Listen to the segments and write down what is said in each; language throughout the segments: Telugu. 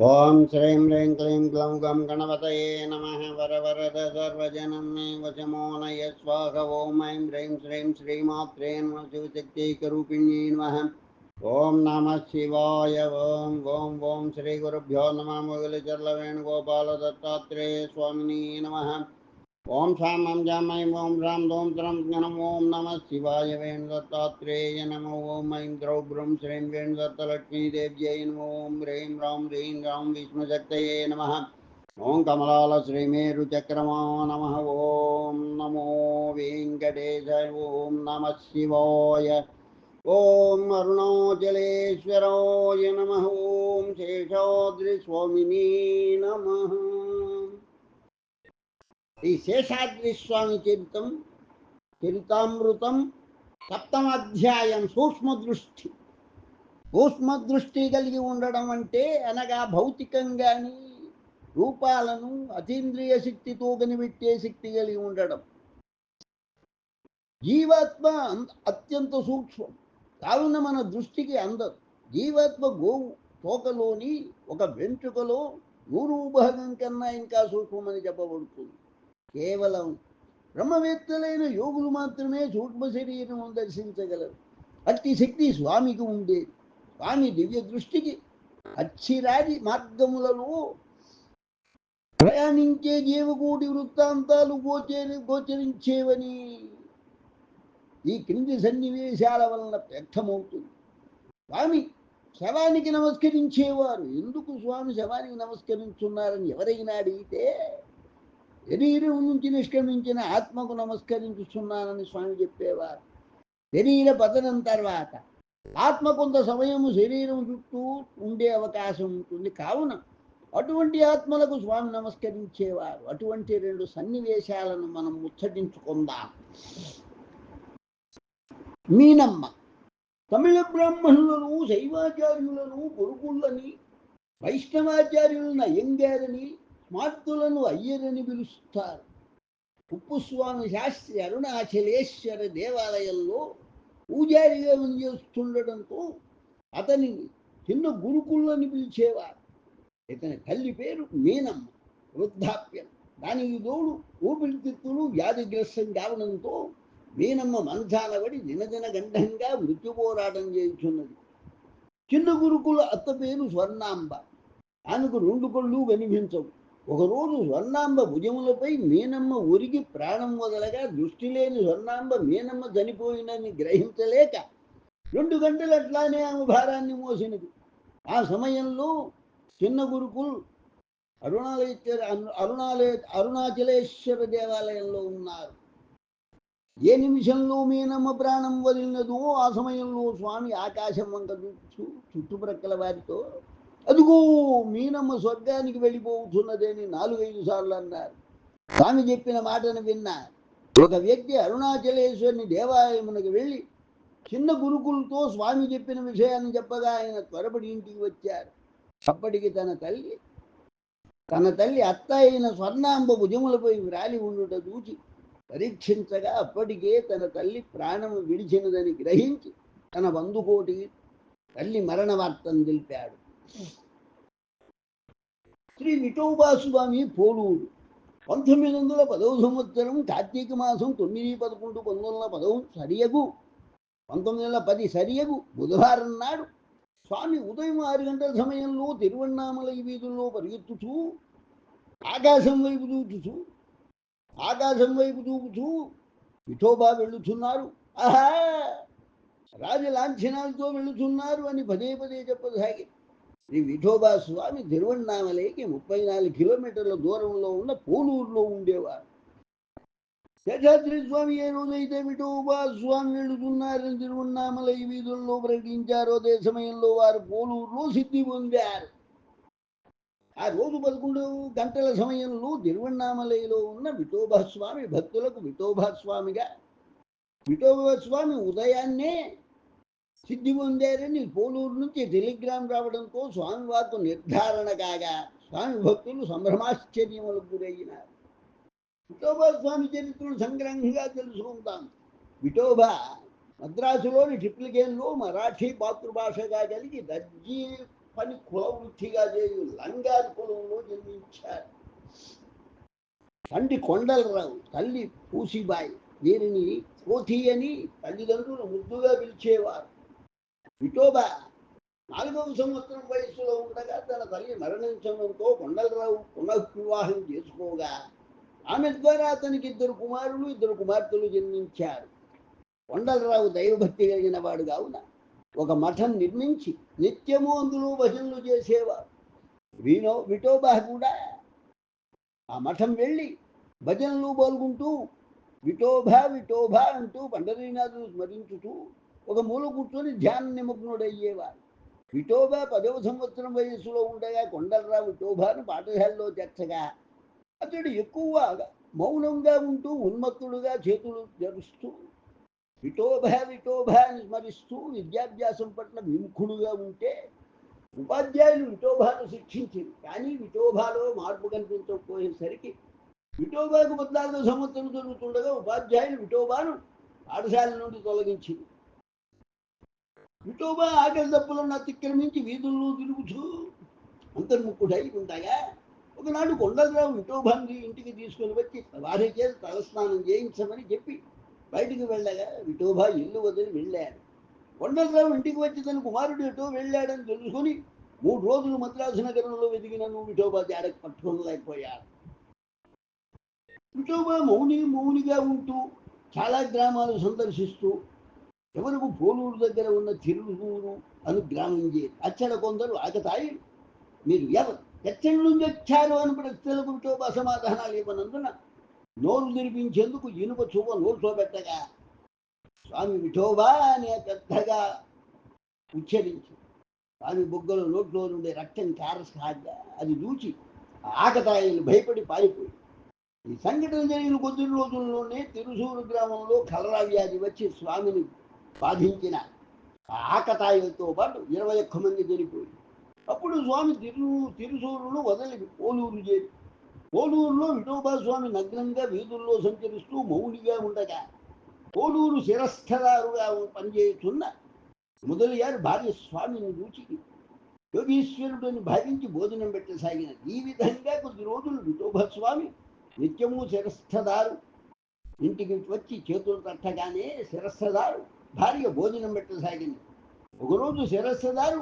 ఓం శ్రీం హ్రీం క్లీం గ్లౌం గం గణపతయే నమ వర వరద సర్వజనం మే వశమోనయ స్వాహ ఓం ఐం హ్రీం శ్రీం శ్రీమాత్రే నమ శివశక్తైకరూపిణ్యై నమ ఓం నమ శివాయ ఓం ఓం ఓం శ్రీ గురుభ్యో నమ మురళీచర్ల వేణుగోపాల దత్తాత్రేయ స్వామిని నమ ఓం శాం ఓం జాం ఐం ఓం రాం దోం త్రం గణం ఓం నమ శివాయ వేణుదత్తాత్రేయ నమ ఓం ఐం ద్రౌబ్రం శ్రీం వేణుదత్తలక్ష్మీదేవ్యై నమ ఓం హ్రీం రాం హ్రీం రాం విష్ణుశక్తయే నమ ఓం కమలాల శ్రీమేరుచక్రమా నమ ఓం నమో వెంకటేశ ఓం నమ శివాయ ఓం అరుణాచలేశ్వరాయ నమ ఓం శేషాద్రిస్వామిని నమ ఈ శేషాద్రి స్వామి చరితం చరితామృతం సప్తమాధ్యాయం సూక్ష్మ దృష్టి సూక్ష్మ దృష్టి కలిగి ఉండడం అంటే అనగా భౌతికంగాని రూపాలను అతీంద్రియ శక్తితో కనిపెట్టే శక్తి కలిగి ఉండడం జీవాత్మ అం- అత్యంత సూక్ష్మం కావున మన దృష్టికి అందదు జీవాత్మ గోవు తోకలోని ఒక వెంట్రుకలో నూరు భాగం కన్నా ఇంకా సూక్ష్మమని చెప్పబడుతుంది। కేవలం బ్రహ్మవేత్తలైన యోగులు మాత్రమే సూక్ష్మ శరీరం దర్శించగలరు. అట్టి శక్తి స్వామికి ఉండేది స్వామి దివ్య దృష్టికి అచ్చిరాది మార్గములలో ప్రయాణించే జీవకోటి వృత్తాంతాలు గోచరి గోచరించేవని ఈ క్రింది సన్నివేశాల వలన వ్యక్తమవుతుంది. స్వామి శవానికి నమస్కరించేవారు. ఎందుకు స్వామి శవానికి నమస్కరించున్నారని ఎవరైనా అడిగితే శరీరం నుంచి నిష్క్రమించిన ఆత్మకు నమస్కరించుతున్నానని స్వామి చెప్పేవారు. శరీర పతనం తర్వాత ఆత్మ కొంత సమయము శరీరం చుట్టూ ఉండే అవకాశం ఉంటుంది. కావున అటువంటి ఆత్మలకు స్వామి నమస్కరించేవారు. అటువంటి రెండు సన్నివేశాలను మనం ముచ్చటించుకుందాం. మీనమ్మ తమిళ బ్రాహ్మణులను శైవాచార్యులను పొరుగుళ్ళని వైష్ణవాచార్యులను అయ్యంగారని స్మార్తులను అయ్యరని పిలుస్తారు. ఉప్పుస్వామి శాస్త్రి అరుణాచలేశ్వర దేవాలయంలో పూజారిగా పనిచేస్తుండటంతో అతనిని చిన్న గురుకుళ్ళని పిలిచేవారు. ఇతని తల్లి పేరు మీనమ్మ వృద్ధాప్యం. దానికి తోడు ఊపిరితిత్తులు వ్యాధిగ్రస్తం కావడంతో మీనమ్మ మంచాల పడి దినదిన గంధంగా మృత్యు పోరాటం చేస్తున్నది చిన్న గురుకుల అత్త పేరు స్వర్ణాంబ. ఆమెకు రెండు కళ్ళు కనిపించవు. ఒకరోజు స్వర్ణాంబ భుజములపై మీనమ్మ ఉరిగి ప్రాణం వదలగా దృష్టి లేని స్వర్ణాంబ మీనమ్మ చనిపోయినని గ్రహించలేక రెండు గంటలు అట్లానే ఆమె భారాన్ని మోసినది. ఆ సమయంలో చిన్న గురుకుల్ అరుణాలేశ్వర అరుణాలయ అరుణాచలేశ్వర దేవాలయంలో ఉన్నారు. ఏ నిమిషంలో మీనమ్మ ప్రాణం వదిలినదో ఆ సమయంలో స్వామి ఆకాశం వంక చుట్టుప్రక్కల వారితో అదిగో మీనమ్మ స్వర్గానికి వెళ్ళిపోతున్నదని నాలుగైదు సార్లు అన్నారు. స్వామి చెప్పిన మాటను విన్నా. ఒక వ్యక్తి అరుణాచలేశ్వరిని దేవాలయమునకు వెళ్ళి చిన్న గురుకులతో స్వామి చెప్పిన విషయాన్ని చెప్పగా ఆయన త్వరపడి ఇంటికి వచ్చారు. అప్పటికి తన తల్లి తన తల్లి అత్త అయిన స్వర్ణాంబ భుజములపై వ్రాలి ఉండుట చూచి పరీక్షించగా అప్పటికే తన తల్లి ప్రాణము విడిచినదని గ్రహించి తన బంధుకోటి తల్లి మరణ వార్తను తెలిపాడు. శ్రీ విఠోబాస్వామి పోలూరు. పంతొమ్మిది వందల పదవ సంవత్సరం కార్తీక మాసం తొమ్మిది పదకొండు పంతొమ్మిది వందల పదవ సరియగు. పంతొమ్మిది వందల పది సరియగు బుధవారం నాడు స్వామి ఉదయం ఆరు గంటల సమయంలో తిరువണ്ണామలై వీధుల్లో పరిగెత్తుతూ ఆకాశం వైపు చూచుచూ ఆకాశం వైపు చూపుతూ విఠోబా వెళ్ళుతున్నారు ఆహా! రాజ లాంఛనాలతో వెళుతున్నారు అని పదే పదే చెప్పసాగి శ్రీ విఠోబా స్వామి తిరువన్నామలేకి ముప్పై నాలుగు కిలోమీటర్ల దూరంలో ఉన్న పోలూరులో ఉండేవారు. శేషాద్రి స్వామి ఏ రోజైతే విఠోబా స్వామి వెళుతున్నారని తిరువన్నామలై వీధుల్లో ప్రకటించారు అదే సమయంలో వారు పోలూరులో సిద్ధి పొందారు. ఆ రోజు పదకొండు గంటల సమయంలో తిరువన్నామలైలో ఉన్న విఠోబా స్వామి భక్తులకు విఠోబా స్వామిగా విఠోబా స్వామి ఉదయాన్నే సిద్ధి పొందారని పోలూరు నుంచి టెలిగ్రామ్ రావడంతో స్వామివారికి నిర్ధారణ కాగా స్వామి భక్తులు సంభ్రమాశ్చర్యములకు గురయ్యినారు విఠోబా స్వామి చరిత్రను సంగ్రహంగా తెలుసుకుంటాం. విఠోబా మద్రాసులోని ట్రిప్లికేన్లో మరాఠీ మాతృభాషగా కలిగి దర్జీ పని కులవృత్తిగా చేయు లంగారి కులంలో జన్మించారు తండ్రి కొండలరావు తల్లి పూసిబాయి వీరిని కోతి అని తల్లిదండ్రులు ముద్దుగా పిలిచేవారు. విఠోబా నాలుగవ సంవత్సరం వయస్సులో ఉండగా తన తల్లి మరణించడంతో కొండలరావు పునఃవివాహం చేసుకోగా. ఆమె ద్వారా అతనికి ఇద్దరు కుమారులు ఇద్దరు కుమార్తెలు జన్మించారు. కొండలరావు దైవభక్తి కలిగిన వాడు కావున ఒక మఠం నిర్మించి నిత్యము అందులో భజనలు చేసేవారు. వీనో విఠోబా కూడా ఆ మఠం వెళ్ళి భజనలు పాల్గొంటూ విఠోభా విఠోభా అంటూ పండరీనాథును స్మరించుతూ ఒక మూల కూర్చొని ధ్యాన నిమగ్నుడయ్యేవారు విఠోబా పదవ సంవత్సరం వయస్సులో ఉండగా కొండలరావు విఠోబాను పాఠశాలలో చేర్చగా అతడు ఎక్కువ మౌనంగా ఉంటూ ఉన్మత్తుడుగా చేతులు జరుస్తూ విఠోభా విఠోభా అని స్మరిస్తూ విద్యాభ్యాసం పట్ల విముఖుడుగా ఉంటే ఉపాధ్యాయులు విఠోభాను శిక్షించింది. కానీ విఠోభాలో మార్పు కనిపించకపోయేసరికి విఠోబాకు పద్నాలుగో సంవత్సరం జరుగుతుండగా ఉపాధ్యాయులు విఠోబాను పాఠశాల నుండి తొలగించింది. విఠోబా ఆకలి దప్పులను నుంచి వీధుల్లో తిరుగుతూ అంతర్ముఖుడై ఉండగా ఒకనాడు కొండలరావు విఠోబాని ఇంటికి తీసుకొని వచ్చి వారి చేత తలస్నానం చేయించమని చెప్పి బయటికి వెళ్ళగా విఠోబా ఇల్లు వదిలి వెళ్ళాడు. కొండలరావు ఇంటికి వచ్చి తన కుమారుడు ఎటో వెళ్ళాడని తెలుసుకొని మూడు రోజులు మద్రాసు నగరంలో వెతికినను విఠోబా జాడకు పట్టుకోలేకపోయాడు. విఠోబా మౌని మౌనిగా ఉంటూ చాలా గ్రామాలు సందర్శిస్తూ ఎవరకు పోలూరు దగ్గర ఉన్న తిరువురు అని గ్రామం చేరి అచ్చడ కొందరు ఆకతాయి మీరు ఎవరు? ఎక్కడి నుంచి వచ్చారు అని ప్రశ్నలకు అసమాధానాలు సమాధానాలు ఇవ్వనందున నోరు తెరిపించేందుకు ఇనుప చూప నోరుతో పెట్టగా స్వామి విఠోబా అనే పెద్దగా ఉచ్చరించి. స్వామి బొగ్గల నోట్లో నుండి రక్తం కారసాగా అది దూచి ఆకతాయిని ఆకతాయిలు భయపడి పారిపోయి ఈ సంఘటన జరిగిన కొద్ది రోజుల్లోనే తిరుసూరు గ్రామంలో కలరా వ్యాధి వచ్చి స్వామిని బాధించిన. ఆ ఆకతాయిలతో పాటు ఇరవై ఒక్క మంది చనిపోయి అప్పుడు స్వామి తిరు తిరుసూరును వదిలి పోలూరు చేరి పోలూరులో విఠోబా స్వామి నగ్నంగా వీధుల్లో సంచరిస్తూ మౌనిగా ఉండగా పోలూరు శిరస్థదారుగా పనిచేస్తున్న ముదలియారు భార్య స్వామిని చూచి యోగీశ్వరుడిని భావించి భోజనం పెట్టసాగిన. ఈ విధంగా కొద్ది రోజులు విఠోబా స్వామి నిత్యము శిరస్థదారు ఇంటికి వచ్చి చేతులు తట్టగానే శిరస్థదారు భార్య భోజనం పెట్టసాగింది. ఒకరోజు శిరస్సుదారు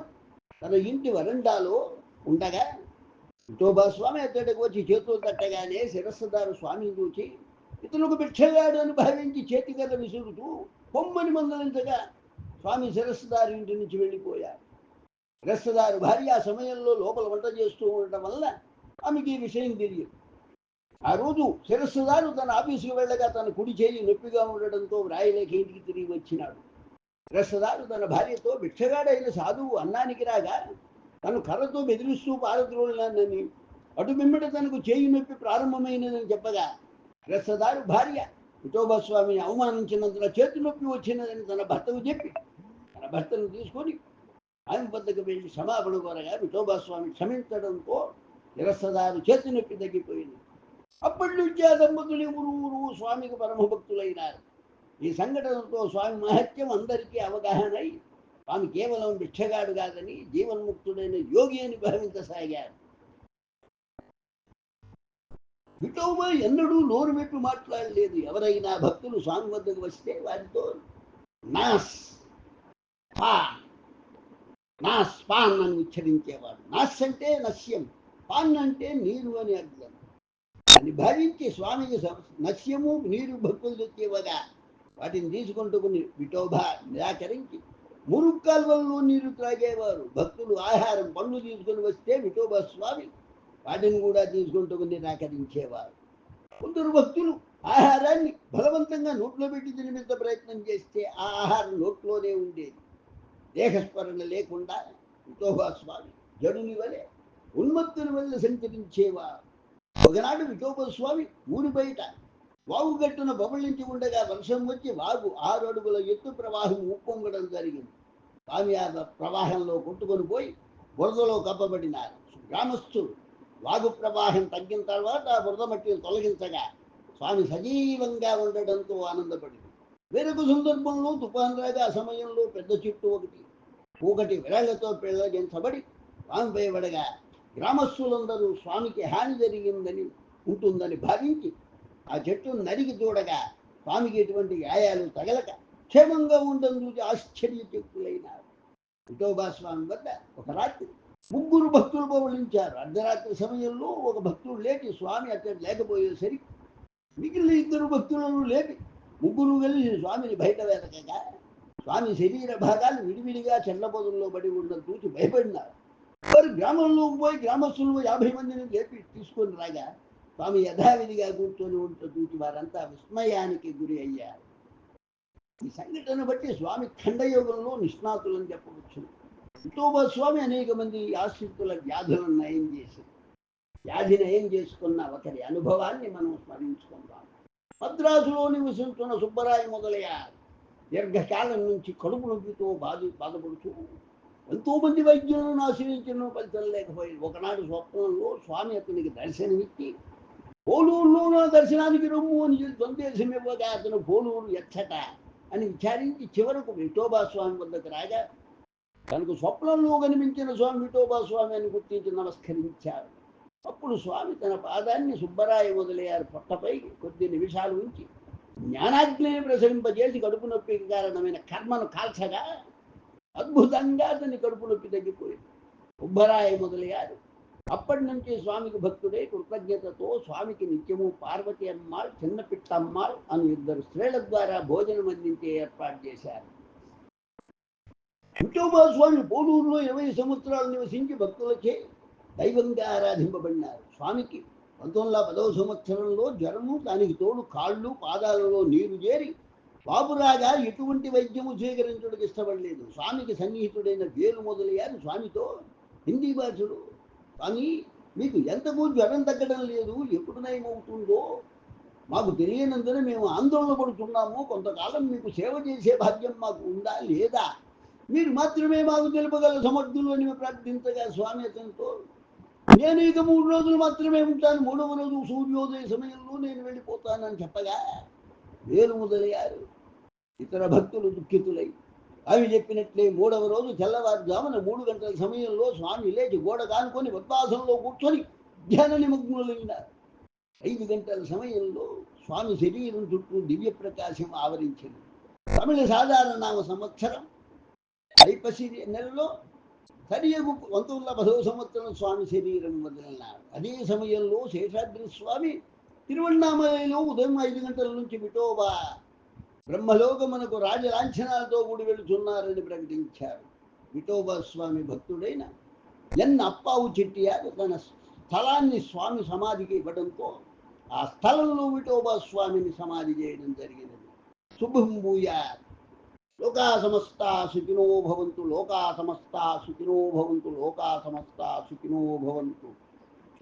తన ఇంటి వరండాలో ఉండగా విఠోబా స్వామి అతడికి వచ్చి చేతులు తట్టగానే శిరస్సుదారు స్వామిని చూచి ఇతనుకు భిక్షగాడు అని భావించి చేతికర్ర విసురుతూ పొమ్మని మందలించగా స్వామి శిరస్సుదారు ఇంటి నుంచి వెళ్ళిపోయారు. శిరస్సుదారు భార్య ఆ సమయంలో లోపల వంట చేస్తూ ఉండటం వల్ల ఆమెకి ఈ విషయం తెలియదు. ఆ రోజు శిరస్సుదారు తన ఆఫీసుకు వెళ్ళగా తన కుడి చేయి నొప్పిగా ఉండడంతో వ్రాయలేక ఇంటికి తిరిగి వచ్చినాడు. శిరస్సుదారు తన భార్యతో భిక్షగాడైన సాధువు అన్నానికి రాగా తను కర్రతో బెదిరిస్తూ పారద్రోళానని అటు మిమ్మట తనకు చేయి నొప్పి ప్రారంభమైనదని చెప్పగా శిరస్సుదారు భార్య విఠోబా స్వామిని అవమానించినందున చేతి నొప్పి వచ్చినదని తన భర్తకు చెప్పి తన భర్తను తీసుకొని ఆయన వద్దకు వెళ్ళి క్షమాపణ కోరగా విఠోబా స్వామి క్షమించడంతో నిరసదారు చేతి నొప్పి తగ్గిపోయింది. అప్పటి నుంచి ఆ దంపతులు ఊరు స్వామికి పరమభక్తులైనారు. ఈ సంఘటనతో స్వామి మహత్యం అందరికీ అవగాహన అయి స్వామి కేవలం భిక్షగాడు కాదని జీవన్ముక్తుడైన యోగి అని భావించసాగారు. విఠోబా ఎన్నడూ నోరు పెట్టి మాట్లాడలేదు. ఎవరైనా భక్తులు స్వామి వద్దకు వస్తే వారితో నాస్ పా నాస్ పాన్ అని ఉచ్చరించేవాడు. నాస్ అంటే నస్యం పాన్ అంటే నీరు అని అర్థం. అని భావించి స్వామికి మత్స్యము నీరు భక్తులు తెచ్చేవగా వాటిని తీసుకుంటుకుని విఠోబా నిరాకరించి మురుగు నీరు త్రాగేవారు. భక్తులు ఆహారం పండ్లు తీసుకొని వస్తే విఠోబా స్వామి వాటిని కూడా తీసుకుంటూ నిరాకరించేవారు. కొందరు భక్తులు ఆహారాన్ని బలవంతంగా నోట్లో పెట్టి తినిపించ ప్రయత్నం చేస్తే ఆ ఆహారం నోట్లోనే ఉండేది. దేహస్మరణ లేకుండా విఠోబా స్వామి జడుని వలె ఉన్మత్తుని వల్ల సంచరించేవారు. ఒకనాడు విఠోబా స్వామి ఊరి బయట. వాగు గట్టున బబళించి ఉండగా వర్షం వచ్చి వాగు ఆరు అడుగుల ఎత్తు ప్రవాహం ఉప్పొంగడం జరిగింది. స్వామి ఆ ప్రవాహంలో కొట్టుకొని పోయి బురదలో కప్పబడినారు. గ్రామస్తులు వాగు ప్రవాహం తగ్గిన తర్వాత ఆ బురద మట్టిని తొలగించగా స్వామి సజీవంగా ఉండడంతో ఆనందపడింది. వేరొక సందర్భంలో తుఫాన్ రాగా ఆ సమయంలో పెద్ద చెట్టు ఒకటి ఒకటి విరాళ్ళతో పెళ్ళగించబడి స్వామిపై పడగా గ్రామస్తులందరూ స్వామికి హాని జరిగిందని ఉంటుందని భావించి ఆ చెట్టును నరికి చూడగా స్వామికి ఎటువంటి గాయాలు తగలక క్షేమంగా ఉండని చూసి ఆశ్చర్యచకులైనారు విఠోబా స్వామి వద్ద ఒక రాత్రి ముగ్గురు భక్తులు పవలించారు అర్ధరాత్రి సమయంలో ఒక భక్తుడు లేచి స్వామి అక్కడ లేకపోయేసరికి మిగిలిన ఇద్దరు భక్తులను లేపి ముగ్గురు కలిసి స్వామిని బయట వెతకగా స్వామి శరీర భాగాలు విడివిడిగా చెల్లబొదల్లో పడి ఉండడం చూసి భయపడినారు. వారు గ్రామంలోకి పోయి గ్రామస్తులు యాభై మందిని లేపి తీసుకొని రాగా స్వామి యథావిధిగా కూర్చొని ఉంటూ చూసి వారంతా విస్మయానికి గురి అయ్యారు. ఈ సంఘటన బట్టి స్వామి ఖండయోగంలో నిష్ణాతులని చెప్పవచ్చు. విఠోబా స్వామి అనేక మంది ఆశ్రితుల వ్యాధులను నయం చేసి వ్యాధి నయం చేసుకున్న ఒకరి అనుభవాన్ని మనం స్మరించుకుందాం. మద్రాసులో నివసిస్తున్న సుబ్బరాయ మొదలయ్యారు. దీర్ఘకాలం నుంచి కడుపు నొప్పితో బాధ బాధపడుతూ ఎంతో మంది వైద్యులను ఆశ్రయించిన ఫలితం లేకపోయింది. ఒకనాడు స్వప్నంలో స్వామి అతనికి దర్శనమిచ్చి పోలూరులో నా దర్శనానికి రమ్ము అని చెప్పి సందేశం ఇవ్వగా అతను పోలూరు ఎచ్చట అని విచారించి చివరకు విఠోబా స్వామి వద్దకు రాగా తనకు స్వప్నంలో కనిపించిన స్వామి విఠోబా స్వామి అని గుర్తించి నమస్కరించారు అప్పుడు స్వామి తన పాదాన్ని సుబ్బరాయ మొదలయ్యారు పొట్టపై కొద్ది నిమిషాలు ఉంచి జ్ఞానాగ్నిని ప్రసరింపజేసి కడుపు నొప్పికి కారణమైన కర్మను కాల్చగా అద్భుతంగా అతని కడుపు నొప్పి తగ్గిపోయింది. ఉబ్బరాయి మొదలయ్యారు. అప్పటి నుంచి స్వామికి భక్తుడే కృతజ్ఞతతో స్వామికి నిత్యము పార్వతి అమ్మాళ్ చిన్న పిట్టమ్మాళ్ అని ఇద్దరు స్త్రీల ద్వారా భోజనం అందించే ఏర్పాటు చేశారు. విఠోబా స్వామి పోలూరులో ఇరవై సంవత్సరాలు నివసించి భక్తులచే దైవంగా ఆరాధింపబడినారు. స్వామికి పంతొమ్మిది వందల పదవ సంవత్సరంలో జ్వరము దానికి తోడు కాళ్ళు పాదాలలో నీరు చేరి బాబురాగా ఎటువంటి వైద్యము స్వీకరించడానికి ఇష్టపడలేదు. స్వామికి సన్నిహితుడైన వేలు మొదలయ్యారు. స్వామితో హిందీ భాషలు స్వామి మీకు ఎంతకు జ్వరం తగ్గడం లేదు. ఎప్పుడు నయమవుతుందో మాకు తెలియనందున మేము ఆందోళన పడుతున్నాము కొంతకాలం మీకు సేవ చేసే భాగ్యం మాకు ఉందా? లేదా? మీరు మాత్రమే మాకు తెలుపగల సమర్థులు అని ప్రార్థించగా స్వామి అతనితో నేను ఇక మూడు రోజులు మాత్రమే ఉంటాను. మూడవ రోజు సూర్యోదయ సమయంలో నేను వెళ్ళిపోతానని చెప్పగా వేలు మొదలయ్యారు. ఇతర భక్తులు దుఃఖితులై. అవి చెప్పినట్లే మూడవ రోజు తెల్లవారుజామున మూడు గంటల సమయంలో స్వామి లేచి గోడ కానుకొని ఉద్వాసంలో కూర్చొని ధ్యాన నిమగ్నులైనారు ఐదు గంటల సమయంలో స్వామి శరీరం చుట్టూ దివ్య ప్రకాశం ఆవరించింది. తమిళ సాధారణ నామ సంవత్సరం. ఐపసి నెలలో సరియగు పంతొమ్మిది పదవ సంవత్సరం స్వామి శరీరం వదిలినారు. అదే సమయంలో శేషాద్రి స్వామి తిరువణామలలో ఉదయం ఐదు గంటల నుంచి విఠోబా బ్రహ్మలోకమునకు రాజలాంఛనాలతో కూడి వెళుతున్నారని ప్రకటించారు. విఠోబా స్వామి భక్తుడైన ఎన్ అప్పావు చెట్టియారు తన స్థలాన్ని స్వామి సమాధికి ఇవ్వడంతో ఆ స్థలంలో విఠోబా స్వామిని సమాధి చేయడం జరిగినది. శుభం భూయాత్. లోకా సమస్తా సుఖినో భవంతు లోకా సమస్తా సుఖినో భవంతు లోకా సమస్తా సుఖినో భవంతు.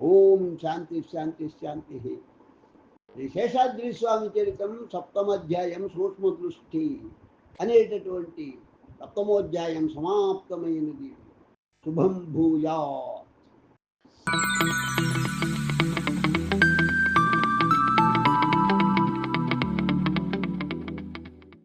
ఓం శాంతి శాంతి శాంతి శేషాద్రి స్వామి చరితం సప్తమధ్యాయం సూక్ష్మ దృష్టి అనేటటువంటి సప్తమోధ్యాయం సమాప్తమైనది. శుభం భూయా